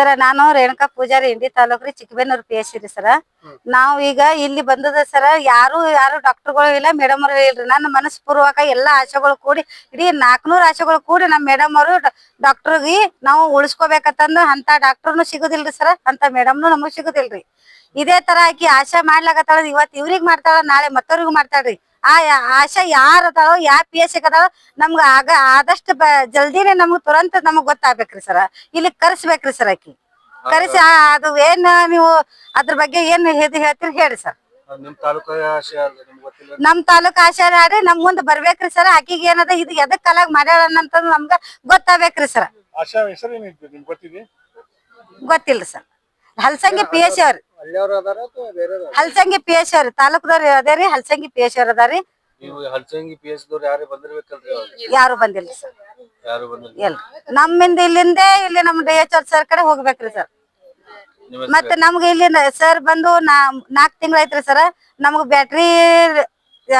ಸರ ನಾನು ರೇಣುಕಾ ಪೂಜಾರಿ ಇಂಡಿ ತಾಲೂಕ್ ರೀ ಚಿಕ್ಕಬೇನೂರ್ P S C ರೀ ಸರ. ನಾವು ಈಗ ಇಲ್ಲಿ ಬಂದದ ಸರ ಯಾರು ಯಾರು ಡಾಕ್ಟರ್ಗಳು ಇಲ್ಲ ಮೇಡಮ್ ಅವರು ಇಲ್ರಿ. ನನ್ನ ಮನಸ್ಪೂರ್ವಕ ಎಲ್ಲಾ ಆಶೆಗಳು ಕೂಡಿ ಇಡೀ ನಾಲ್ಕನೂರ್ ಆಶೆಗಳು ಕೂಡಿ ನಮ್ ಮೇಡಮ್ ಅವರು ಡಾಕ್ಟರ್ಗಿ ನಾವು ಉಳಿಸ್ಕೋಬೇಕಂತಂದು ಅಂತ ಡಾಕ್ಟರ್ನು ಸಿಗುದಿಲ್ರಿ ಸರ ಅಂತ ಮೇಡಮ್ನು ನಮಗ್ ಸಿಗುದಿಲ್ರಿ. ಇದೇ ತರ ಆಕಿ ಆಶಾ ಮಾಡ್ಲಾಕತ್ತಾಳ ಇವತ್ ಇವ್ರಿಗ್ ಮಾಡ್ತಾಳ ನಾಳೆ ಮತ್ತವ್ರಿಗೂ ಮಾಡ್ತಾಳ್ರಿ. ಆ ಆಶಾ ಯಾರ ಅದಾವ ಯಾವ ಪಿ ಎಸ್ ಅದಾವ ನಮ್ಗ ಆಗ ಆದಷ್ಟು ಜಲ್ದಿನೇ ನಮ್ಗ್ ತುರಂತ ನಮಗ್ ಗೊತ್ತಾಗ್ಬೇಕ್ರಿ ಸರ್. ಇಲ್ಲಿ ಕರ್ಸ್ಬೇಕ್ರಿ ಸರ್ ಆಕಿ. ಕರೆಸಿ ಅದು ಏನ್ ನೀವು ಅದ್ರ ಬಗ್ಗೆ ಏನ್ ಇದು ಹೇಳ್ತೀರಿ ಹೇಳಿ ಸರ್. ನಿಮ್ ತಾಲೂಕು ಆಶೆ ಗೊತ್ತಿಲ್ಲ. ನಮ್ ಮುಂದ್ ಬರ್ಬೇಕ್ರಿ ಸರ್. ಆಕಿಗೆ ಏನದ ಇದು ಎದಕ್ ಕಲಾಗ್ ಮಾಡ್ಯಾಳ ಅಂತ ನಮ್ಗ ಗೊತ್ತಾಗ್ಬೇಕ್ರಿ ಸರ್. ಗೊತ್ತಿಲ್ಲ ಸರ್. ಹಲ್ಸಂಗಿ ಪಿ ಎಸ್ ಅವ್ರಿ. ಅಲ್ಲಿಯವ್ರು ಅದಾರ ಅಥವಾ ಬೇರೆ ಹಲ್ಸಂಗಿ ಪಿ ಎಸ್ ಅವ್ರಿ ತಾಲೂಕ್ದವ್ರಿ ಅದೇರಿ ಹಲ್ಸಂಗಿ ಪಿ ಎಸ್ ಆರ್ ಅದಾರಿ ನೀವು ಹಲ್ಸಂಗಿ ಪಿ ಎಸ್ ದವ್ರು ಯಾರೇ ಬಂದಿರ್ಬೇಕಲ್ರಿ ಅವಾಗ ಯಾರು ಬಂದಿಲ್ಲ ಸರ್. ಯಾರು ಬಂದಿಲ್ಲ? ಇಲ್ಲ ನಮ್ಮಿಂದ ಇಲ್ಲಿಂದೇ ಇಲ್ಲಿ ನಮ್ ಡಿ ಎಚ್ ಸರ್ ಕಡೆ ಹೋಗ್ಬೇಕ್ರಿ ಸರ್. ನಿಮ್ಮ ಮತ್ತೆ ನಮ್ಗೆ ಇಲ್ಲಿ ಸರ್ ಬಂದು ನಾ ನಾಲ್ಕ್ ತಿಂಗಳ ಐತ್ರಿ ಸರ್. ನಮ್ಗ್ ಬ್ಯಾಟ್ರಿ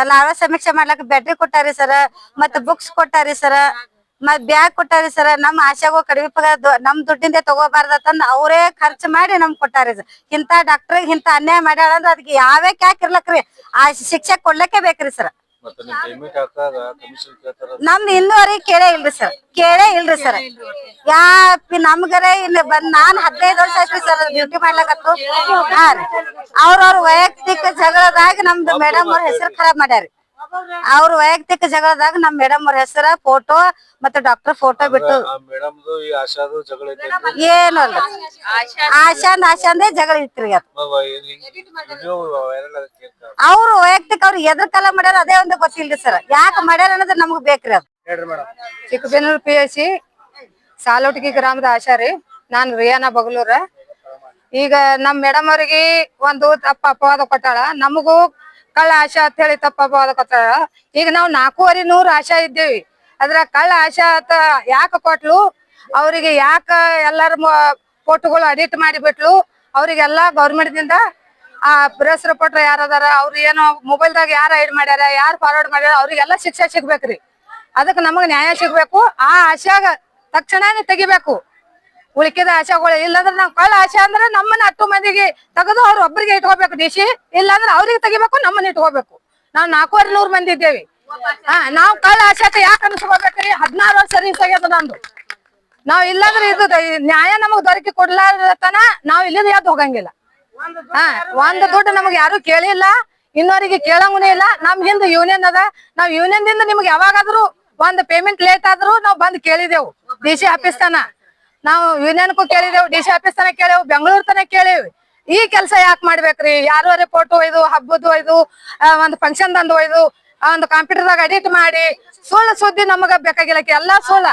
ನಾವೇ ಸಮೀಕ್ಷೆ ಮಾಡ್ಲಾಕ ಬ್ಯಾಟ್ರಿ ಕೊಟ್ಟಾರಿ ಸರ್. ಮತ್ತೆ ಬುಕ್ಸ್ ಕೊಟ್ಟಾರಿ ಸರ್. ಮತ್ ಬ್ಯಾಗ್ ಕೊಟ್ಟಾರಿ ಸರ್ ನಮ್ ಆಶಾಗೋ ಕಡಿಮೆ ಪಗಾರ ನಮ್ ದುಡ್ಡಿಂದ ತಗೋಬಾರ್ದಂದ್ ಅವರೇ ಖರ್ಚು ಮಾಡಿ ನಮ್ ಕೊಟ್ಟಾರಿ ಸರ್. ಇಂತ ಡಾಕ್ಟರ್ ಇಂತ ಅನ್ಯಾಯ ಮಾಡ್ಯಾಳ ಅಂದ್ರ ಅದಕ್ಕೆ ಯಾವೇ ಯಾಕೆ ಇರ್ಲಕ್ರಿ. ಆ ಶಿಕ್ಷೆ ಕೊಡ್ಲಕ್ಕೆ ಬೇಕ್ರಿ ಸರ್. ನಮ್ ಇನ್ನೂವರೆಗೆ ಕೇಳೇ ಇಲ್ರಿ ಸರ್. ಕೇಳೇ ಇಲ್ರಿ ಸರ್. ಯಾ ನಮ್ಗರೇ ಇಲ್ಲಿ ಬಂದ್ ನಾನ್ ಹದಿನೈದು ವರ್ಷ ಆಯ್ತು ಸರ್ ಡ್ಯೂಟಿ ಮಾಡ್ಲಕತ್ತು. ಹಾ ರೀ. ಅವ್ರವ್ರ ವೈಯಕ್ತಿಕ ಜಗಳದಾಗ ನಮ್ದು ಮೇಡಮ್ ಅವ್ರ ಹೆಸರು ಖರಾಬ್ ಮಾಡ್ಯಾರಿ. ಅವ್ರ ವೈಯಕ್ತಿಕ ಜಗಳದಾಗ ನಮ್ ಮೇಡಮ್ ಅವ್ರ ಹೆಸರ ಫೋಟೋ ಮತ್ತೆ ಡಾಕ್ಟರ್ ಫೋಟೋ ಬಿಟ್ಟು ಏನಲ್ಲ ಮೇಡಮ್ದು ಆಶಾ ಆಶಾದು ಜಗಳ ಏನು ಅಲ್ಲ ಆಶಾಂದ್ ಆಶಾಂದೇ ಜಗಳ ಇತ್ರಿ ಆಗಕ್ಕೆ ಅವ್ರು ವೈಯಕ್ತಿಕ ಅವ್ರು ಎದ್ರ ಕಾಲ ಮಾಡ್ಯಾರ ಅದೇ ಒಂದು ಗೊತ್ತಿಲ್ಲ ಸರ್ ಯಾಕೆ ಮಾಡ್ಯಾರ ಅನ್ನೋದು ನಮ್ಗ್ ಬೇಕ್ರಿ ಅದು. Chikkabenur P S C Salotagi ಗ್ರಾಮದ ಆಶಾ ರೀ. ನಾನ್ ರಿಯಾನಾ ಬಗಲೂರ. ಈಗ ನಮ್ ಮೇಡಮ್ ಅವ್ರಿಗೆ ಒಂದು ತಪ್ಪ ಅಪವಾದ ಕೊಟ್ಟಾಳ. ನಮಗೂ ಕಳ್ಳ ಆಶಾ ಅಂತ ಹೇಳಿ ತಪ್ಪ ಈಗ ನಾವು ನಾಲ್ಕೂವರೆ ನೂರು ಆಶಾ ಇದ್ದೇವಿ. ಅದ್ರ ಕಳ್ಳ ಆಶಾ ಅಂತ ಯಾಕ ಕೊಟ್ಲು? ಅವರಿಗೆ ಯಾಕ ಎಲ್ಲಾರ ಫೋಟೋಗಳು ಅಡಿಟ್ ಮಾಡಿಬಿಟ್ಲು ಅವ್ರಿಗೆಲ್ಲಾ ಗೌರ್ಮೆಂಟ್ ದಿಂದ ಆ ಪ್ರೆಸ್ ರಿಪೋರ್ಟರ್ ಯಾರದಾರ ಅವ್ರ ಏನೋ ಮೊಬೈಲ್ದಾಗ ಯಾರು ಐಡ್ ಮಾಡ್ಯಾರ? ಯಾರು ಫಾರ್ವರ್ಡ್ ಮಾಡ್ಯಾರ? ಅವ್ರಿಗೆಲ್ಲ ಶಿಕ್ಷೆ ಸಿಗ್ಬೇಕ್ರಿ. ಅದಕ್ಕೆ ನಮಗ್ ನ್ಯಾಯ ಸಿಗ್ಬೇಕು. ಆ ಆಶಾಗ ತಕ್ಷಣನೇ ತೆಗಿಬೇಕು. ಉಳಿಕಿದ ಆಶಾಗಳು ಇಲ್ಲಾಂದ್ರೆ ನಾವ್ ಕಳ್ಳ ಆಶೆ ಅಂದ್ರೆ ನಮ್ಮನ್ನ ಹತ್ತು ಮಂದಿಗೆ ತೆಗೆದು ಅವ್ರ ಒಬ್ಬರಿಗೆ ಇಟ್ಕೋಬೇಕು ಡಿಶಿ ಇಲ್ಲಾಂದ್ರೆ ಅವ್ರಿಗೆ ತೆಗಿಬೇಕು, ನಮ್ಮನ್ನ ಇಟ್ಕೋಬೇಕು. ನಾವ್ ನಾಲ್ಕೂವರೆ ನೂರ್ ಮಂದಿ ಇದ್ದೇವಿ. ಹಾ, ನಾವ್ ಕಳ್ಳ ಆಶಾಕ ಯಾಕೆ ಅನ್ಸ್ಕೋಬೇಕ್ರಿ? ಹದಿನಾರು ವರ್ಷ ಸರ್ವಿಸ್ ಆಗ್ಯದ ನಂದು. ನಾವ್ ಇಲ್ಲಾಂದ್ರೆ ಇದು ನ್ಯಾಯ ನಮಗ್ ದೊರಕಿ ಕೊಡ್ಲಾರತನ ನಾವ್ ಇಲ್ಲಿಂದ ಯಾವ್ದು ಹೋಗಂಗಿಲ್ಲ. ಹಾ, ಒಂದ್ ದುಡ್ಡು ನಮಗ್ ಯಾರು ಕೇಳಿಲ್ಲ, ಇನ್ನೋರಿಗೆ ಕೇಳಂಗೂನೇ ಇಲ್ಲ. ನಮ್ ಹಿಂದ್ ಯೂನಿಯನ್ ಅದ. ನಾವ್ ಯೂನಿಯನ್ ದಿಂದ ನಿಮ್ಗೆ ಯಾವಾಗಾದ್ರೂ ಒಂದ್ ಪೇಮೆಂಟ್ ಲೇಟ್ ಆದ್ರೂ ನಾವ್ ಬಂದ್ ಕೇಳಿದೆವು. ಡಿ ಸಿ ಆಫೀಸ್ ತನ ನಾವು ಯೂನಿಯನ್ಗೂ ಕೇಳಿದೆವು, ಡಿ ಸಿ ಆಫೀಸ್ ತನಕ ಕೇಳೇವು ಬೆಂಗಳೂರ್ ತನಕ ಕೇಳೇವಿ. ಈ ಕೆಲಸ ಯಾಕೆ ಮಾಡ್ಬೇಕ್ರಿ? ಯಾರೋ ರಿಪೋರ್ಟ್ ಒಯ್ದು, ಹಬ್ಬದ ಒಯ್ದು ಒಂದು ಫಂಕ್ಷನ್ ದಂದು ಒಯ್ದು ಒಂದು ಕಂಪ್ಯೂಟರ್ದಾಗ ಎಡಿಟ್ ಮಾಡಿ, ಸುಳ್ಳು ಸುದ್ದಿ ನಮಗ ಬೇಕಾಗಿಲ್ಲ ಎಲ್ಲಾ ಸುಳ್ಳ.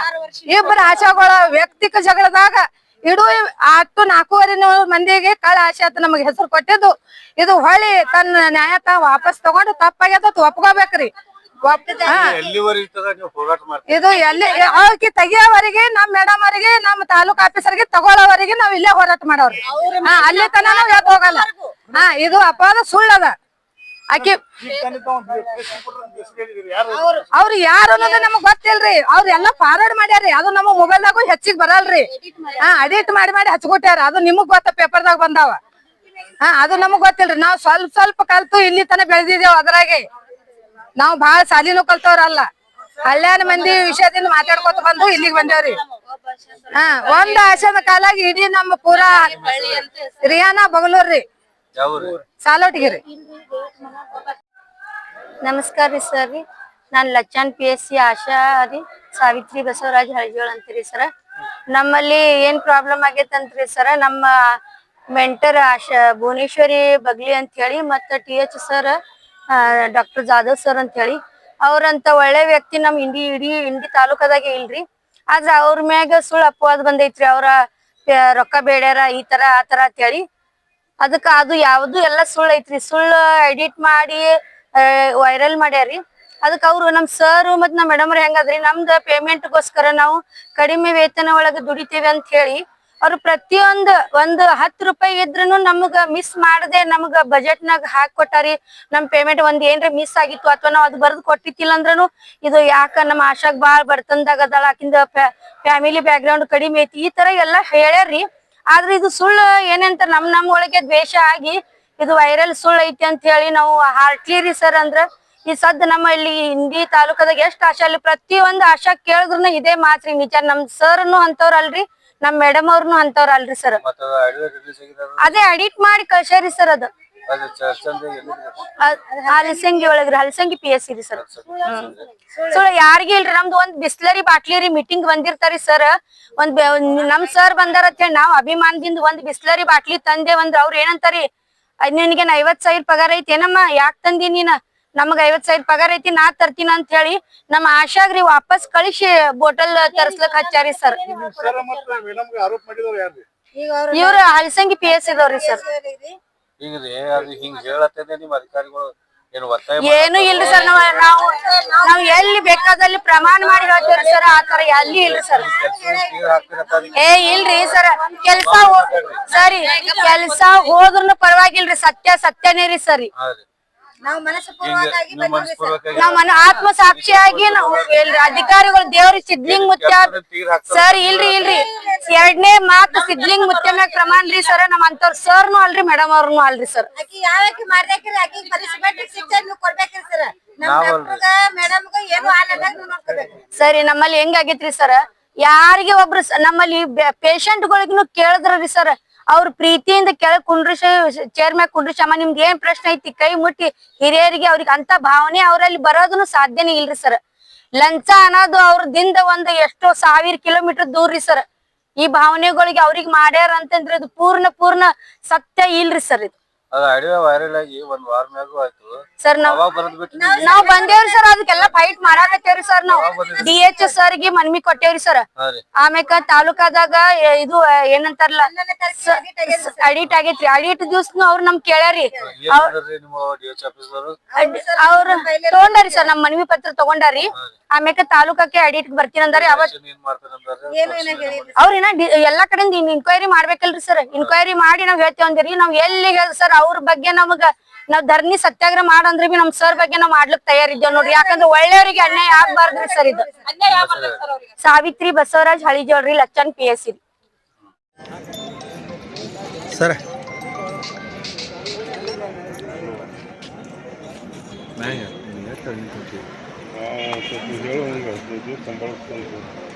ಇಬ್ಬರ ಆಶಾಗಳ ವ್ಯಕ್ತಿಕ ಜಗಳದಾಗ ಇಡೂ ಹತ್ತು ನಾಲ್ಕೂವರೆ ನೂರು ಮಂದಿಗೆ ಕಳ್ಳ ಆಶೆ ಅಂತ ನಮಗೆ ಹೆಸರು ಕೊಟ್ಟಿದ್ದು. ಇದು ಹೊಳಿ ತನ್ನ ನ್ಯಾಯ ತಾ ವಾಪಸ್ ತಗೊಂಡು ತಪ್ಪಾಗ್ಯದ ಒಪ್ಕೋಬೇಕ್ರಿ. ಒಪ್- ಹಾ. ಎಲ್ಲಿವರೆಗೆ ತಗ ನೀವು ಹೋರಾಟ ಮಾಡ್ತೀರಿ? ಇದು ಎಲ್ಲಿ ಅವಕ್ಕೆ ತೆಗಿಯೋವರೆಗೆ ನಮ್ ಮೇಡಮ್ ಅವರಿಗೆ ನಮ್ಮ ತಾಲೂಕ್ ಆಫೀಸರ್ಗೆ ತಗೊಳ್ಳೋವರೆಗೆ ನಾವ್ ಇಲ್ಲೇ ಹೋರಾಟ ಮಾಡೋರು ಹಾ ಅಲ್ಲಿ ತನ ನಾವ್ ಎದ್ದು ಹೋಗಲ್ಲ. ಹಾ ಇದು ಅಪವಾದ ಸುಳ್ಳದ ಆಕಿ ಅವ್ರು ಯಾರು ಅನ್ನೋದು ನಮಗ್ ಗೊತ್ತಿಲ್ರಿ. ಅವ್ರು ಎಲ್ಲಾ ಫಾರ್ವರ್ಡ್ ಮಾಡ್ಯಾರಿ ಅದು ನಮ್ಮ ಮೊಬೈಲ್ದಾಗೂ ಹೆಚ್ಚಿಗೆ ಬರಲ್ರಿ. ಹಾ ಅಡಿಟ್ ಮಾಡಿ ಮಾಡಿ ಹಚ್ಕೊಟ್ಯಾರ. ಅದು ನಿಮಗ್ ಗೊತ್ತ ಪೇಪರ್ದಾಗ ಬಂದಾವ. ಹಾ ಅದು ನಮಗ್ ಗೊತ್ತಿಲ್ರಿ. ನಾವ್ ಸ್ವಲ್ಪ ಸ್ವಲ್ಪ ಕಲ್ತು ಇಲ್ಲಿ ತನ ಬೆಳೆದಿದ್ದೇವ್ ಅದ್ರಾಗೆ. ನಾವ್ ಬಾಳ ಸಾಲಿನೂ ಕಲ್ತವ್ರಲ್ಲ. ಹಳ್ಳ್ಯಾನ ಮಂದಿ ವಿಷಯದಿಂದ ಮಾತಾಡ್ಕೊತ ಬಂದು ಇಲ್ಲಿಗೆ ಬಂದೇವ್ರಿ. ಹಾ, ಒಂದ್ ಆಶನ ಕಾಲಾಗಿ ಇಡೀ ನಮ್ಮ ಪೂರಾ ರಿಯಾನ ಬಗಲೂರ್ರಿ ಸಾಲೋಟಿಗಿರಿ. ನಮಸ್ಕಾರ ರೀ ಸರ್ ರೀ. ನಾನ್ Lachchan P S C ASHA ರೀ. ಸಾವಿತ್ರಿ ಬಸವರಾಜ್ ಹಳಜೋಳ್ ಅಂತೀರಿ ಸರ. ನಮ್ಮಲ್ಲಿ ಏನ್ ಪ್ರಾಬ್ಲಮ್ ಆಗೈತಂತ್ರಿ ಸರ, ನಮ್ಮ ಮೆಂಟರ್ ಆಶಾ ಭುವನೇಶ್ವರಿ ಬಗ್ಲಿ ಅಂತ ಹೇಳಿ ಮತ್ತ T H sir doctor Jadhav sir ಅಂತ ಹೇಳಿ ಅವ್ರಂತ ಒಳ್ಳೆ ವ್ಯಕ್ತಿ ನಮ್ ಇಂಡಿ, ಇಡೀ ಇಂಡಿ ತಾಲೂಕದಾಗೆ ಇಲ್ರಿ. ಆದ್ರ ಅವ್ರ ಮ್ಯಾಗ ಸುಳ್ಳು ಅಪವಾದ ಬಂದೈತ್ರಿ ಅವ್ರ ರೊಕ್ಕ ಬೇಡ್ಯಾರ ಈ ತರ, ಆ ತರ ಅಂತ ಹೇಳಿ ಅದಕ್ಕ ಅದು ಯಾವ್ದು ಎಲ್ಲ ಸುಳ್ಳು ಐತ್ರಿ. ಸುಳ್ಳು ಎಡಿಟ್ ಮಾಡಿ ವೈರಲ್ ಮಾಡ್ಯಾರಿ. ಅದಕ್ಕ ಅವ್ರು ನಮ್ ಸರ್ ಮತ್ ನಮ್ ಮೇಡಮ್ ಹೆಂಗದ್ರಿ? ನಮ್ದ ಪೇಮೆಂಟ್ ಗೋಸ್ಕರ ನಾವು ಕಡಿಮೆ ವೇತನ ಒಳಗ ದುಡಿತೇವೆ ಅಂತ ಹೇಳಿ ಅವ್ರು ಪ್ರತಿಯೊಂದು ಒಂದ್ ಹತ್ತ್ ರೂಪಾಯಿ ಇದ್ರೂನು ನಮಗ ಮಿಸ್ ಮಾಡದೆ ನಮಗ ಬಜೆಟ್ ನಾಗ ಹಾಕಿ ಕೊಟ್ಟಾರಿ. ನಮ್ ಪೇಮೆಂಟ್ ಒಂದ್ ಏನ್ರ ಮಿಸ್ ಆಗಿತ್ತು ಅಥವಾ ನಾವ್ ಅದ್ ಬರ್ದ್ ಕೊಟ್ಟಿತ್ತಿಲ್ಲ ಅಂದ್ರನು ಇದು ಯಾಕ ನಮ್ಮ ಆಶಾಗ್ ಬಾಳ್ ಬರ್ತಂದಾಗ ಅದಳ, ಆಕಿಂದ ಫ್ಯಾಮಿಲಿ ಬ್ಯಾಕ್ ಗ್ರೌಂಡ್ ಕಡಿಮೆ ಐತಿ. ಈ ತರ ಎಲ್ಲಾ ಹೇಳ್ಯಾರ್ರಿ. ಆದ್ರೆ ಇದು ಸುಳ್ಳು ಏನಂತ ನಮ್ ನಮ್ ಒಳಗೆ ದ್ವೇಷ ಆಗಿ ಇದು ವೈರಲ್ ಸುಳ್ಳು ಐತಿ ಅಂತ ಹೇಳಿ ನಾವು ಹಾರ್ಟ್ಲಿರಿ ಸರ್ ಅಂದ್ರ ಈ ಸದ್ ನಮ್ಮ ಇಲ್ಲಿ ಹಿಂದಿ ತಾಲೂಕದಾಗ ಎಷ್ಟ್ ಆಶಾ, ಅಲ್ಲಿ ಪ್ರತಿಯೊಂದ್ ಆಶಾ ಕೇಳಿದ್ರು ಇದೇ ಮಾತ್ರಿ ನಿಜ. ನಮ್ ಸರ್ನು ಅಂತವ್ರ ಅಲ್ರಿ. ನಮ್ ಮೇಡಮ್ ಅವ್ರನು ಅಂತವ್ರ ಅಲ್ರಿ ಸರ್ ಅದು. ಎಡಿಟ್ ಮಾಡಿ ಕಳ್ಸ್ಯಾರಿ ಸರ್ ಅದು. ಹಲಸಂಗಿ ಒಳಗ್ರಿ ಹಲಸಂಗಿ ಪಿ ಎಸ್ ಸಿ ರೀ ಸರ್ ಸುಳ್ಳು ಯಾರಿಗೂ ಇಲ್ರಿ ನಮ್ದು ಒಂದ್ ಬಿಸ್ಲರಿ ಬಾಟ್ಲಿರಿ ಮೀಟಿಂಗ್ ಬಂದಿರ್ತಾರಿ ಸರ್ ಒಂದ್ ನಮ್ ಸರ್ ಬಂದಾರ ಹೇಳಿ ನಾವ್ ಅಭಿಮಾನದಿಂದ ಒಂದ್ ಬಿಸ್ಲರಿ ಬಾಟ್ಲಿ ತಂದೆ ಒಂದ್ ಅವ್ರ ಏನಂತಾರಿ ಅದ್ ನಿನಗೇನ್ ಐವತ್ ಸಾವಿರ ಪಗಾರ ಐತಿ ಏನಮ್ಮ? ಯಾಕ್ ತಂದಿ ನೀನ? ನಮಗ ಐವತ್ ಸಾವಿರ ಪಗಾರ ಐತಿ ನಾ ತರ್ತೀನಿ ಅಂತ ಹೇಳಿ ನಮ್ಮ ಆಶಾಗ್ರಿ ವಾಪಸ್ ಕಳಿಸಿ ಬೋಟಲ್ ತರ್ಸ್ಲಕ್ ಹಚ್ಚಾರಿ ಸರ್ ಇವ್ರ ಹಲಸಂಗಿ ಪಿ ಎಸ್ ಇದಾವ್ರಿ ಸರ್ ಏನು ಇಲ್ರಿ ಸರ್ ನಾವು ನಾವು ನಾವ್ ಎಲ್ಲಿ ಬೇಕಾದಲ್ಲಿ ಪ್ರಮಾಣ ಮಾಡಿ ಹೇಳ್ತೇವ್ರಿ ಸರ್ ಆತರ ಎಲ್ಲಿ ಇಲ್ರಿ ಸರ್ ಏ ಇಲ್ರಿ ಸರ್ ಕೆಲ್ಸ ಸರಿ ಕೆಲ್ಸ ಹೋದ್ರುನು ಪರವಾಗಿಲ್ರಿ ಸತ್ಯ ಸತ್ಯನೇ ರೀ ಸರಿ. ಹೌದ್ರಿ. ನಾವು ಮನಸ್ಪೂರ್ವಕವಾಗಿ ಮನ ಆತ್ಮ ಸಾಕ್ಷಿಯಾಗಿ ನಾವು ಎಲ್ರಿ ಅಧಿಕಾರಿಗಳು ದೇವ್ರಿ ಸಿದ್ಲಿಂಗ್ ಮುತ್ಯ ಸರ್ ಇಲ್ರಿ ಇಲ್ರಿ. ಎರಡನೇ ಮಾತು ಸಿದ್ಲಿಂಗ್ ಮುತ್ಯ ಮ್ಯಾಗ ಪ್ರಮಾಣ ರೀ ಸರ್ ನಮ್ ಅಂತವ್ರ ಸರ್ನು ಅಲ್ರಿ ಮೇಡಮ್ ಅವ್ರನು ಅಲ್ರಿ ಸರ್. ಆಕಿ ಯಾವಾಕಿ ಮಾಡ್ಬೇಕ್ರಿ ಆಕಿಗ್ ಪನಿಷ್ಮೆಂಟ್ ಶಿಕ್ಷೆ ನೀವು ಕೊಡ್ಬೇಕ್ರಿ ಸರ್. ನಮ್ ನಾವಲ್ರಿ. ಡಾಕ್ಟರ್ಗ ಮೇಡಮ್ಗ ಏನು ನೋಡ್ಕೋಬೇಕು. ಸರಿ ನಮ್ಮಲ್ಲಿ ಹೆಂಗಾಗೈತ್ರಿ ಸರ್? ಯಾರಿಗೆ ಒಬ್ರು ನಮ್ಮಲ್ಲಿ ಪೇಷಂಟ್ ಗಳಿಗೂ ಕೇಳಿದ್ರಿ ಸರ್. ಅವ್ರ ಪ್ರೀತಿಯಿಂದ ಕೆಳಗ್ ಕುಂಡ್ರಿಸ ಚೇರ್ ಮ್ಯಾಗ ಕುಂಡ್ರಿಸಮ್ಮ ನಿಮ್ದು ಏನ್ ಪ್ರಶ್ನೆ ಐತಿ? ಕೈ ಮುಟ್ಟಿ ಹಿರಿಯರಿಗೆ ಅವ್ರಿಗೆ ಅಂತ ಭಾವನೆ ಅವರಲ್ಲಿ ಬರೋದನ್ನು ಸಾಧ್ಯನೇ ಇಲ್ರಿ ಸರ್. ಲಂಚ ಅನ್ನೋದು ಅವ್ರದಿಂದ ಒಂದು ಎಷ್ಟೋ ಸಾವಿರ ಕಿಲೋಮೀಟರ್ ದೂರ ರೀ ಸರ್. ಈ ಭಾವನೆಗಳಿಗೆ ಅವ್ರಿಗೆ ಮಾಡ್ಯಾರ ಅಂತಂದ್ರೆ ಅದು ಪೂರ್ಣ ಪೂರ್ಣ ಸತ್ಯ ಇಲ್ರಿ ಸರ್ ಇದು. ಅದ ಆಡಿಯೋ ವೈರಲ್ ಆಗಿ ಒಂದ್ ವಾರ ಮ್ಯಾಗೂ ಆಯ್ತು. ಸರ್ ನಾವ್ ಅವಾಗ ಬರದ್ ಬಿಟ್ಟು ನಾವ್ ಬಂದೇವ್ರಿ ಸರ್ ಅದಕ್ಕೆಲ್ಲ ಫೈಟ್ ಮಾಡಾಕತ್ತೇವ್ರಿ ಸರ್ ನಾವ್. ಡಿ ಎಚ್ ಸರ್ಗೆ ಮನವಿ ಕೊಟ್ಟೇವ್ರಿ ಸರ್. ಹಾ ರೀ. ಆಮ್ಯಾಕ ತಾಲೂಕಾದಾಗ ಎ- ಇದು ಏನಂತಾರಲ್ಲ ಅಡಿಟ್ ಆಗೈತ್ರಿ. ಅಡಿಟ್ ದಿವ್ಸನು ಅವ್ರು ನಮ್ ಕೇಳ್ಯಾರಿ. ಏನ್ ಮಾಡಿದ್ರಿ ನಿಮ್ಮ ಡಿ ಎಚ್ ಆಫೀಸ್ದವರು ಅವ್ರ ತಗೊಂಡಾರಿ ಸರ್ ನಮ್ ಮನವಿ ಪತ್ರ ತಗೊಂಡಾರಿ. ಆಮ್ಯಾಕ ತಾಲೂಕಕ್ಕೆ ಅಡಿಟ್ ಬರ್ತೀನಿ ಅಂದಾರಿ ಅವತ್. ಏನ್ ಮಾಡ್ತಾರಂದ್ರೆ ಅವ್ರ ಡಿ- ಎಲ್ಲಾ ಕಡೆಯಿಂದ ಇನ್ಕ್ವೈರಿ ಮಾಡ್ಬೇಕಲ್ರಿ ಸರ್. ಇನ್ಕ್ವೈರಿ ಮಾಡಿ ನಾವ್ ಹೇಳ್ತೇವಂದ್ರಿ ನಾವ್ ಎಲ್ಲಿ ಸರ್ ಅವ್ರ ಬಗ್ಗೆ ನಮಗ ನಾವ್ ಧರ್ನಿ ಸತ್ಯಾಗ್ರಹ ಮಾಡಂದ್ರೆ ಬಿ ನಮ್ ಸರ್ ಬಗ್ಗೆ ನಾವ್ ಮಾಡ್ಲಿಕ್ ತಯಾರಿದ್ದೇವ್ ನೋಡ್ರಿ. ಯಾಕಂದ್ರೆ ಒಳ್ಳೆಯವರಿಗೆ ಅನ್ಯಾಯ ಆಗ್ಬಾರ್ದ್ರಿ ಸರ್ ಇದು. Savitri Basavaraj ಹಳಿಜೋಳ್ರಿ Lachchan P S C sir. ಹೇಳು